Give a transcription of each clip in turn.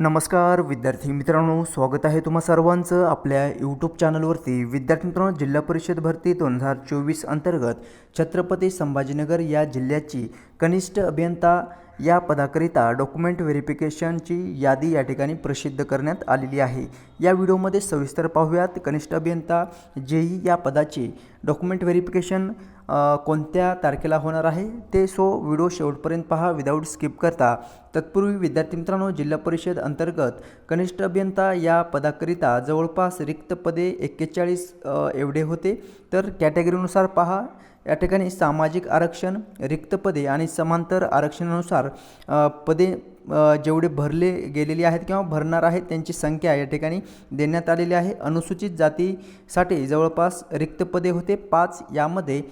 नमस्कार विद्यार्थी मित्रांनो स्वागत आहे तुम्हा सर्वांचं आपल्या यूट्यूब चॅनलवरती विद्यार्थी मित्रांनो जिल्हा परिषद भरती दोन हजार चोवीस अंतर्गत छत्रपती संभाजीनगर या जिल्ह्याची कनिष्ठ अभियंता या पदाकरिता डॉक्युमेंट व्हेरिफिकेशनची यादी या ठिकाणी प्रसिद्ध करण्यात आलेली आहे. या व्हिडिओमध्ये सविस्तर पाहूयात. कनिष्ठ अभियंता जेई या पदाचे डॉक्युमेंट व्हेरिफिकेशन कोणत्या तारखेला होणार आहे? ते सो व्हिडिओ शेवटपर्यंत पहा विदाऊट स्किप करता. तत्पूर्वी विद्यार्थी मित्रांनो जिल्हा परिषद अंतर्गत कनिष्ठ अभियंता या पदाकरिता जवळपास रिक्त पदे एक्केचाळीस एवढे होते. तर कॅटेगरीनुसार पहा. या ठिकाणी सामाजिक आरक्षण रिक्त पदे आणि समांतर आरक्षणानुसार पदे जेवढे भरले गेलेली आहेत किंवा भरणार आहेत त्यांची संख्या या ठिकाणी देण्यात आलेली आहे. अनुसूचित जातीसाठी जवळपास रिक्त पदे होते. पाच यामध्ये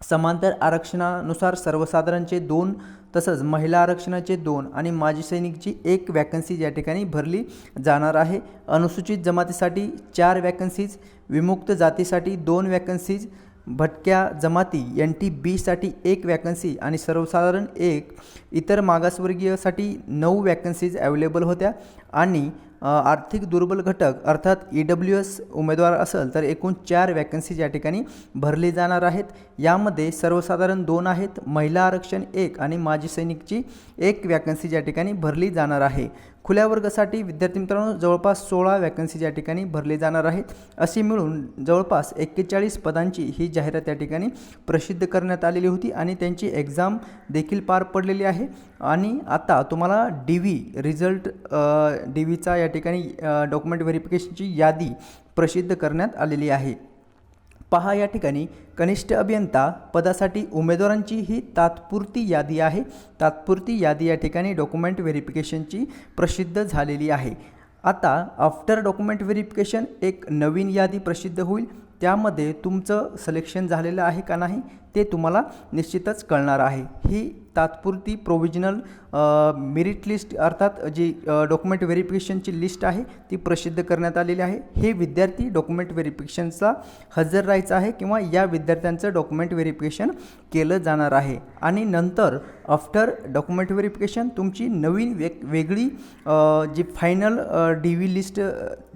समांतर आरक्षणानुसार सर्वसाधारणचे दोन तसंच महिला आरक्षणाचे दोन आणि माजी सैनिकची एक वॅकन्सी या ठिकाणी भरली जाणार आहे. अनुसूचित जमातीसाठी चार वॅकन्सीज विमुक्त जातीसाठी दोन वॅकन्सीज भटक्या जमाती एन टी बीसाठी एक वॅकन्सी आणि सर्वसाधारण एक इतर मागासवर्गीयसाठी नऊ वॅकन्सीज अवेलेबल होत्या. आणि आर्थिक दुर्बल घटक अर्थात ई डब्ल्यू एस उमेदवार असेल तर एकूण चार वॅकन्सीज या ठिकाणी भरली जाणार आहेत. यामध्ये सर्वसाधारण दोन आहेत. महिला आरक्षण एक आणि माजी सैनिकची एक वॅकन्सी या ठिकाणी भरली जाणार आहे. खुल्या वर्गासाठी विद्यार्थी मित्रांनो जवळपास सोळा वॅकन्सीज या ठिकाणी भरले जाणार आहेत. अशी मिळून जवळपास एक्केचाळीस पदांची ही जाहिरात या ठिकाणी प्रसिद्ध करण्यात आलेली होती आणि त्यांची एक्झाम देखील पार पडलेली आहे. आणि आता तुम्हाला डी व्ही रिझल्ट डी व्हीचा या ठिकाणी डॉक्युमेंट व्हेरिफिकेशनची यादी प्रसिद्ध करण्यात आलेली आहे. पहा या ठिकाणी कनिष्ठ अभियंता पदासाठी उमेदवारांची ही तात्पुरती यादी आहे. तात्पुरती यादी या ठिकाणी डॉक्युमेंट व्हेरिफिकेशनची प्रसिद्ध झालेली आहे. आता आफ्टर डॉक्युमेंट व्हेरिफिकेशन एक नवीन यादी प्रसिद्ध होईल. त्यामध्ये तुमचं सिलेक्शन झालेलं आहे का नाही ते तुम्हाला निश्चितच कळणार आहे. ही तात्पुरती प्रोव्हिजनल मेरिट लिस्ट अर्थात जी डॉक्युमेंट व्हेरिफिकेशनची लिस्ट आहे ती प्रसिद्ध करण्यात आलेली आहे. हे विद्यार्थी डॉक्युमेंट व्हेरिफिकेशनचा हजर राहायचं आहे किंवा या विद्यार्थ्यांचं डॉक्युमेंट व्हेरिफिकेशन केलं जाणार आहे. आणि नंतर आफ्टर डॉक्युमेंट व्हेरिफिकेशन तुमची नवीन वेग वेगळी जी फायनल डी व्ही लिस्ट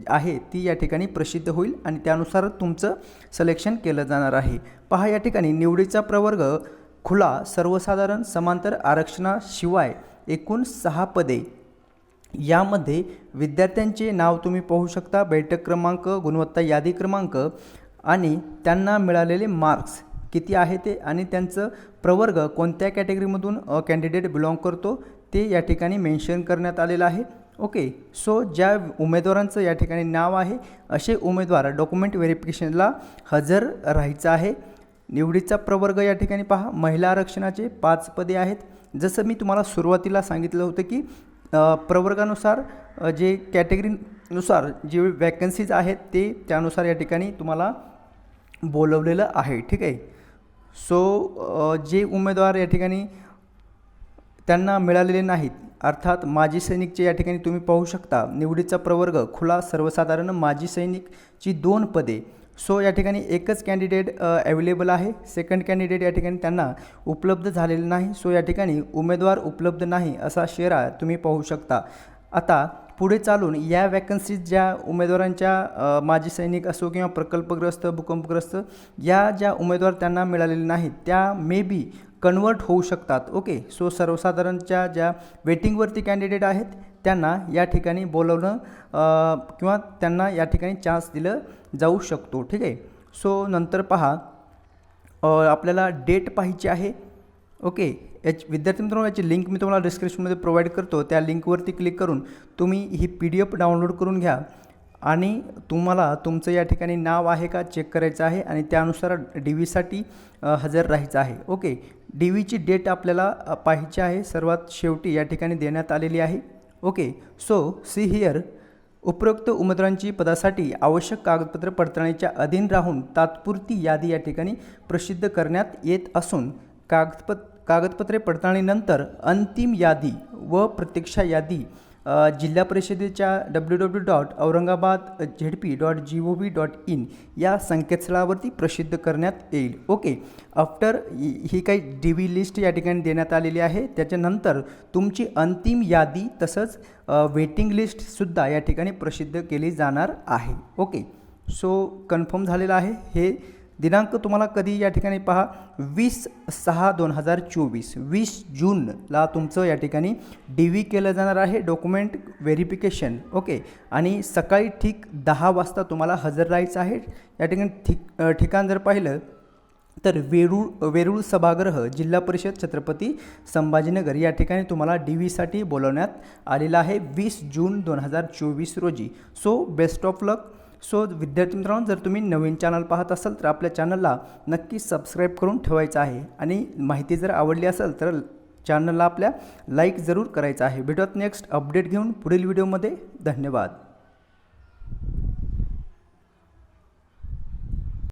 आहे ती या ठिकाणी प्रसिद्ध होईल आणि त्यानुसार तुमचं सिलेक्शन केलं जाणार आहे. पहा या ठिकाणी निवडीचा प्रवर्ग खुला सर्वसाधारण समांतर आरक्षणाशिवाय एकूण सहा पदे. यामध्ये विद्यार्थ्यांचे नाव तुम्ही पाहू शकता बैठक क्रमांक गुणवत्ता यादी क्रमांक आणि त्यांना मिळालेले मार्क्स किती आहे ते आणि त्यांचं प्रवर्ग कोणत्या कॅटेगरीमधून कॅन्डिडेट बिलॉंग करतो ते या ठिकाणी मेन्शन करण्यात आलेलं आहे. ओके सो ज्या उमेदवारांचं या ठिकाणी नाव आहे असे उमेदवार डॉक्युमेंट व्हेरिफिकेशनला हजर राहायचं आहे. निवडीचा प्रवर्ग या ठिकाणी पहा. महिला आरक्षणाचे पाच पदे आहेत. जसं मी तुम्हाला सुरुवातीला सांगितलं होतं की प्रवर्गानुसार जे कॅटेगरीनुसार जे वॅकन्सीज आहेत ते त्यानुसार या ठिकाणी तुम्हाला बोलवलेलं आहे. ठीक आहे? सो जे उमेदवार या ठिकाणी त्यांना मिळालेले नाहीत अर्थात माजी सैनिकचे या ठिकाणी तुम्ही पाहू शकता. निवडीचा प्रवर्ग खुला सर्वसाधारण माजी सैनिकची दोन पदे. सो या ठिकाणी एकच कॅन्डिडेट अवेलेबल आहे. सेकंड कॅन्डिडेट या ठिकाणी त्यांना उपलब्ध झालेलं नाही. सो या ठिकाणी उमेदवार उपलब्ध नाही असा शेरा तुम्ही पाहू शकता. आता पुढे चालून या वॅकन्सीज ज्या उमेदवारांच्या माजी सैनिक असो किंवा प्रकल्पग्रस्त भूकंपग्रस्त या ज्या उमेदवार त्यांना मिळालेले नाहीत त्या मे बी कन्वर्ट होऊ शकतात. ओके सो सर्वसाधारणच्या ज्या वेटिंगवरती कॅन्डिडेट आहेत त्यांना या ठिकाणी बोलवणं किंवा त्यांना या ठिकाणी चान्स दिलं जाऊ शकतो. ठीक आहे? सो नंतर पहा. आपल्याला डेट पाहिजे आहे. ओके याच विद्यार्थी मित्रांनो याची लिंक मी तुम्हाला डिस्क्रिप्शनमध्ये प्रोव्हाइड करतो. त्या लिंकवरती क्लिक करून तुम्ही ही पी डी एफ डाउनलोड करून घ्या. आणि तुम्हाला तुमचं या ठिकाणी नाव आहे का चेक करायचं आहे आणि त्यानुसार डी व्हीसाठी हजर राहायचं आहे. ओके डी व्हीची डेट आपल्याला पाहिजे आहे. सर्वात शेवटी या ठिकाणी देण्यात आलेली आहे. ओके सो सी हिअर उपरोक्त उमेदवारांची पदासाठी आवश्यक कागदपत्र पडताळणीच्या अधीन राहून तात्पुरती यादी या ठिकाणी प्रसिद्ध करण्यात येत असून कागदपत कागदपत्रे पडताळणीनंतर अंतिम यादी व प्रतीक्षा यादी जिल्हा परिषदेच्या W W dot Aurangabad Z P dot G O V dot in या संकेतस्थळावरती प्रसिद्ध करण्यात येईल. ओके आफ्टर ही काही डी व्ही लिस्ट या ठिकाणी देण्यात आलेली आहे. त्याच्यानंतर तुमची अंतिम यादी तसंच वेटिंग लिस्टसुद्धा या ठिकाणी प्रसिद्ध केली जाणार आहे. ओके सो कन्फर्म झालेलं आहे. हे दिनांक तुम्हाला कधी या ठिकाणी पहा? वीस सहा दोन हजार चोवीस. वीस जूनला तुमचं या ठिकाणी डी व्ही केलं जाणार आहे डॉक्युमेंट व्हेरिफिकेशन. ओके? आणि सकाळी ठीक दहा वाजता तुम्हाला हजर राहायचं आहे. या ठिकाणी ठिक ठिकाण जर पाहिलं तर वेरूळ वेरूळ सभागृह जिल्हा परिषद छत्रपती संभाजीनगर या ठिकाणी तुम्हाला डी व्हीसाठी बोलवण्यात आलेलं आहे वीस जून दोन हजार चोवीस रोजी. So best of luck so विद्यार्थी मित्रांनो जर तुम्ही नवीन चॅनल पाहत असाल तर आपल्या चॅनलला नक्की सबस्क्राईब करून ठेवायचं आहे. आणि माहिती जर आवडली असेल तर चॅनलला आपल्या लाईक जरूर करायचं आहे. भेटत नेक्स्ट अपडेट घेऊन पुढील व्हिडिओमध्ये धन्यवाद.